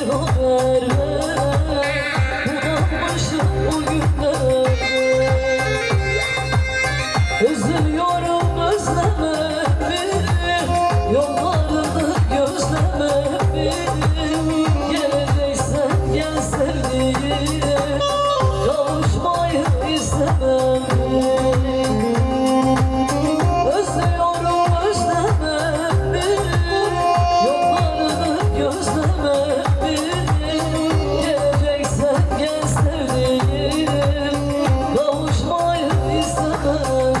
bir haber ver Budak başı o günlerde Özlüyorum Yollarını gözleme beni Geleceksen Kavuşmayı isteme Oh.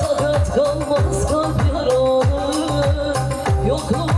Takat kalmaz kalp yaralı. Yokluğun